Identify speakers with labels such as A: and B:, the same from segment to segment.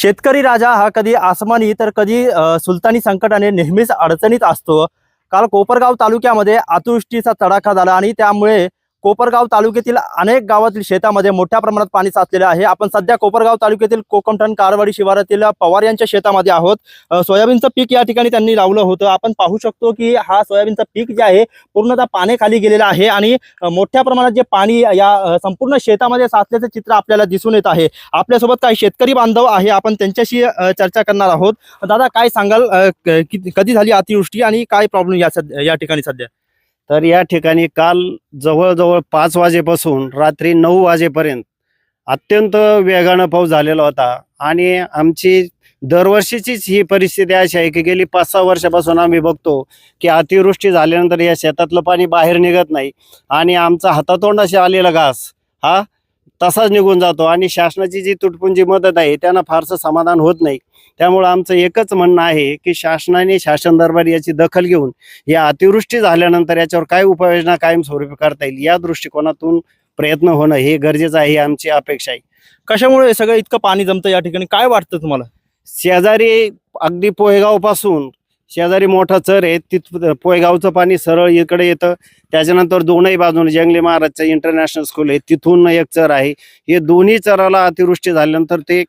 A: शेतकरी राजा हा कधी आसमानी तर कधी सुलतानी संकटाने नेहमीच अडचणीत असतो. काल कोपरगाव तालुक्यामध्ये अतिवृष्टीचा तडाखा झाला आणि त्यामुळे कोपरगाव तालुक्यातील अनेक गावातील शेतामध्ये मोठ्या प्रमाणात पाणी साचलेले आहे. आपण सध्या कोपरगाव तालुक्यातील कोकमठण कारवाडी शिवारातील पवार यांच्या शेतामध्ये आहोत. सोयाबीनचं पीक या ठिकाणी त्यांनी लावलं होतं. आपण पाहू शकतो की हा सोयाबीनचं पीक जे आहे पूर्णतः पाण्याखाली गेलेलं आहे आणि मोठ्या प्रमाणात जे पाणी या संपूर्ण शेतामध्ये साचल्याचं चित्र आपल्याला दिसून येत आहे. आपल्यासोबत काही शेतकरी बांधव आहे. आपण त्यांच्याशी चर्चा करणार आहोत. दादा काय सांगाल? कधी झाली अतिवृष्टी आणि काय प्रॉब्लेम या सध्या या ठिकाणी सध्या?
B: तर या ठिकाणी काल जवळजवळ पाच वाजेपासून रात्री नऊ वाजेपर्यंत अत्यंत वेगानं पाऊस झालेला होता. आणि आमची दरवर्षीचीच ही परिस्थिती अशी आहे की गेली पाच सहा वर्षापासून आम्ही बघतो की अतिवृष्टी झाल्यानंतर या शेतातलं पाणी बाहेर निघत नाही आणि आमचा हातातोंडाशी आलेला घास हा तसाच निघून जातो आणि शासनाची जी तुटपुंजी मदत आहे त्यांना फारसं समाधान होत नाही. त्यामुळं आमचं एकच म्हणणं आहे की शासनाने शासन दरबारी याची दखल घेऊन या अतिवृष्टी झाल्यानंतर याच्यावर काय उपाययोजना कायमस्वरूपी करता येईल या दृष्टिकोनातून प्रयत्न होणं हे गरजेचं आहे ही आमची अपेक्षा आहे.
A: कशामुळे हे सगळं इतकं पाणी जमतं या ठिकाणी? काय वाटतं तुम्हाला?
B: शेजारी अगदी पोहेगावपासून शेजारी मोठा चर आहे तिथ पोयगावचं पाणी सरळ इकडे येतं. त्याच्यानंतर दोनही बाजूने जंगली महाराजचं इंटरनॅशनल स्कूल आहे. तिथून एक चर आहे. हे दोन्ही चराला अतिवृष्टी झाल्यानंतर ते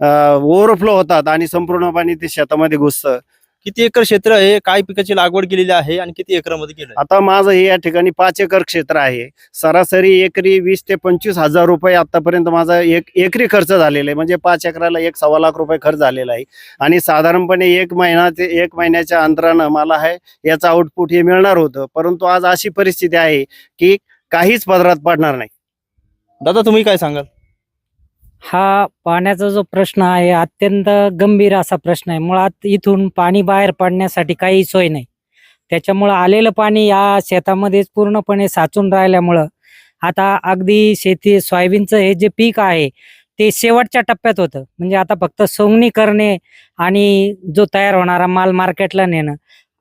B: ओव्हरफ्लो होतात आणि संपूर्ण पाणी ते शेतामध्ये घुसतं.
A: किती एकर क्षेत्र आहे काय पिकाची लागवड केलेली आहे आणि किती एकरामध्ये केलं
B: आता माझं हे या ठिकाणी पाच एकर क्षेत्र आहे. सरासरी एकरी वीस ते पंचवीस हजार रुपये आतापर्यंत माझा एक एकरी खर्च झालेला आहे. म्हणजे पाच एकराला एक सव्वा लाख रुपये खर्च झालेला आहे. आणि साधारणपणे एक महिना ते एक महिन्याच्या अंतरानं मला हे याचं आउटपुट हे मिळणार होतं. परंतु आज अशी परिस्थिती आहे की काहीच पदरात पडणार नाही.
A: दादा तुम्ही काय सांगाल?
C: हा पाण्याचा जो प्रश्न आहे अत्यंत गंभीर असा प्रश्न आहे. मुळात इथून पाणी बाहेर पडण्यासाठी काही सोय नाही. त्याच्यामुळं आलेलं पाणी या शेतामध्येच पूर्णपणे साचून राहिल्यामुळं आता अगदी शेती सोयाबीनचं हे जे पीक आहे ते शेवटच्या टप्प्यात होतं. म्हणजे आता फक्त सोंगणी करणे आणि जो तयार होणारा माल मार्केटला नेणं.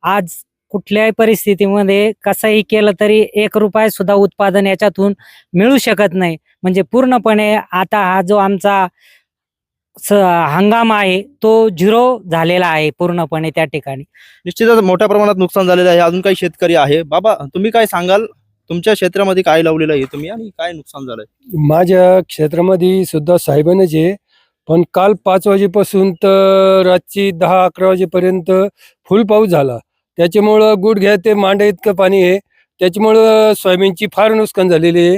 C: आज कुठल्याही परिस्थितीमध्ये कसंही केलं तरी एक रुपयासुद्धा उत्पादन याच्यातून मिळू शकत नाही. म्हणजे पूर्णपणे आता हा जो आमचा स हंगाम आहे तो झिरो झालेला आहे पूर्णपणे त्या ठिकाणी.
A: निश्चितच मोठ्या प्रमाणात नुकसान झालेलं आहे. अजून काही शेतकरी आहे. बाबा तुम्ही काय सांगाल? तुमच्या क्षेत्रामध्ये काय लावलेलं आहे तुम्ही आणि काय नुकसान झालंय?
D: माझ्या क्षेत्रामध्ये सुद्धा साहेबानच आहे. पण काल पाच वाजेपासून तर रातची दहा अकरा वाजेपर्यंत फुल पाऊस झाला. त्याच्यामुळं गुडघ्या ते मांडा इतकं पाणी आहे. त्याच्यामुळं सोयाबीनची फार नुकसान झालेली आहे.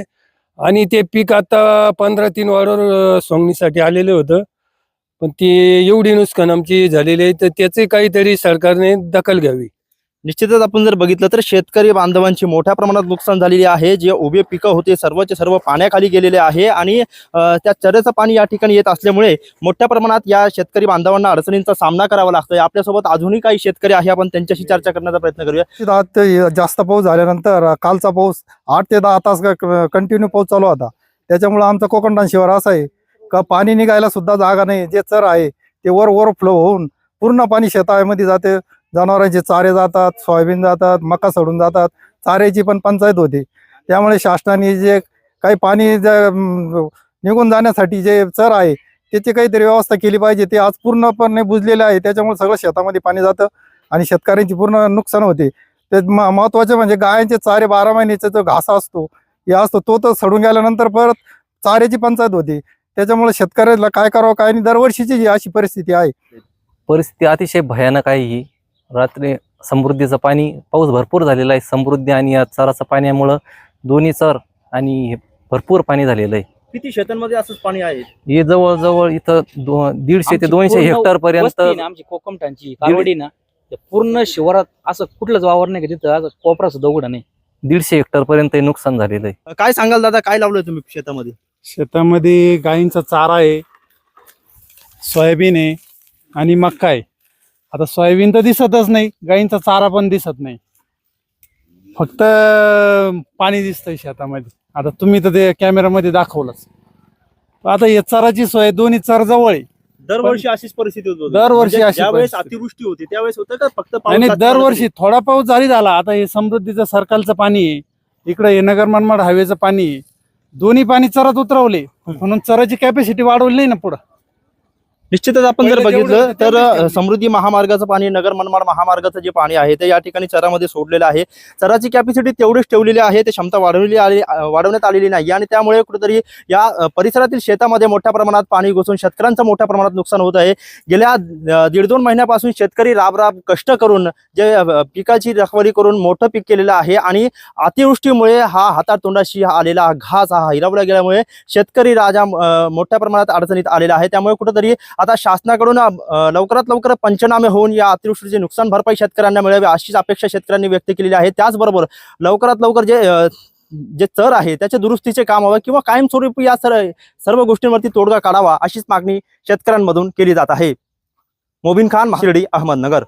D: आणि ते पीक आता पंधरा तीन वारावर सोंगणीसाठी आलेलं होतं. पण ती एवढी नुकसान आमची झालेली आहे तर त्याचे काहीतरी सरकारने दखल घ्यावी.
A: निश्चितच आपण जर बघितलं तर शेतकरी बांधवांची मोठ्या प्रमाणात नुकसान झालेली आहे. जे उभे पिकं होते सर्वचे सर्व पाण्याखाली गेलेले आहे आणि त्या चऱ्याचं पाणी या ठिकाणी येत असल्यामुळे मोठ्या प्रमाणात या शेतकरी बांधवांना अडचणींचा सामना करावा लागतोय. आपल्यासोबत अजूनही काही शेतकरी आहे. आपण त्यांच्याशी चर्चा करण्याचा प्रयत्न करूया.
E: ते जास्त पाऊस झाल्यानंतर कालचा पाऊस आठ ते दहा तास कंटिन्यू पाऊस चालू होता. त्याच्यामुळे आमचा कोकणठाण शिवार असा आहे का पाणी निघायला सुद्धा जागा नाही. जे चर आहे ते वर ओव्हरफ्लो होऊन पूर्ण पाणी शेतामध्ये जाते. जनावरांचे चारे जातात सोयाबीन जातात मका सडून जातात. चाऱ्याची पण पंचायत होती. त्यामुळे शासनाने जे काही पाणी जे, निघून जाण्यासाठी जे चर आहे त्याची काहीतरी व्यवस्था केली पाहिजे. ते आज पूर्णपणे बुजलेले आहे. त्याच्यामुळे सगळं शेतामध्ये पाणी जातं आणि शेतकऱ्यांची पूर्ण नुकसान होते. ते म- महत्त्वाचे म्हणजे गायांचे चारे बारा महिन्याचा जो घास असतो हे असतो तो तर सडून गेल्यानंतर परत चाऱ्याची पंचायत होती. त्याच्यामुळे शेतकऱ्याला काय करावं काय नाही दरवर्षीची जी अशी परिस्थिती आहे.
F: परिस्थिती अतिशय भयानक आहे ही. रात्री समृद्धीचं पाणी पाऊस भरपूर झालेला आहे. समृद्धी आणि या चराचं पाण्यामुळं दोन्ही चर आणि हे भरपूर पाणी झालेलं आहे.
A: किती शेतांमध्ये असंच पाणी आहे?
F: हे जवळजवळ इथं दो- दीडशे ते
G: आमची
F: दोनशे
G: पूर्ण
F: हेक्टर पर्यंत
G: वस्ती आहे ना आमची कोकमठांची कारवडी ना पूर्ण शिवारात असं कुठलंच वावर नाही का तिथं असं कोपरा सुद्धा उघडा नाही.
F: दीडशे हेक्टर पर्यंत हे नुकसान झालेलं आहे.
A: काय सांगाल दादा काय लावलंय तुम्ही शेतामध्ये?
H: शेतामध्ये गाईंचा चारा आहे सोयाबीन आहे आणि मक्का आहे. आता सोयाबीन तर दिसतच नाही. गाईंचा चारा पण दिसत नाही. फक्त पाणी दिसतंय शेतामध्ये. आता तुम्ही तर ते कॅमेरामध्ये दाखवलंच. आता या चराची सोय दोन्ही चर जवळ आहे.
A: दरवर्षी अशीच परिस्थिती होती
H: दरवर्षी
A: म्हणजे
H: अशी
A: ज्यावेळेस. अतिवृष्टी होती त्यावेळेस होतं का फक्त
H: आणि दरवर्षी थोडा पाऊस जरी झाला. आता हे समृद्धीचं सर्कलचं पाणी आहे. इकडे हे नगर मनमाड हायवेचं पाणी आहे. दोन्ही पाणी चरात उतरवले. म्हणून चराची कॅपॅसिटी वाढवली नाही ना पुढं.
A: निश्चितच आपण जर बघितलं तर समृद्धी महामार्गाचं पाणी नगर मनमाड महामार्गाचं जे पाणी आहे ते या ठिकाणी चरामध्ये सोडलेलं आहे. चराची कॅपॅसिटी तेवढीच ठेवलेली आहे ते क्षमता वाढवली आली वाढवण्यात आलेली नाही. आणि त्यामुळे कुठेतरी या परिसरातील शेतामध्ये मोठ्या प्रमाणात पाणी घुसून शेतकऱ्यांचं मोठ्या प्रमाणात नुकसान होत आहे. गेल्या दीड दोन महिन्यापासून शेतकरी राब राब कष्ट करून जे पिकाची रखवारी करून मोठं पीक केलेलं आहे आणि अतिवृष्टीमुळे हा हातातोंडाशी आलेला घास हा हिरावला गेल्यामुळे शेतकरी राजा मोठ्या प्रमाणात अडचणीत आलेला आहे. त्यामुळे कुठेतरी आता शासनाकडून लवकरात लवकर पंचनामे होऊन या अतिवृष्टीचे नुकसान भरपाई शेतकऱ्यांना मिळावी अशीच अपेक्षा शेतकऱ्यांनी व्यक्त केलेली आहे. त्याचबरोबर लवकरात लवकर जे जे चर आहे त्याच्या दुरुस्तीचे काम हवं किंवा कायमस्वरूपी या सर सर्व गोष्टींवरती तोडगा काढावा अशीच मागणी शेतकऱ्यांमधून केली जात आहे. मोबिन खान शिर्डी अहमदनगर.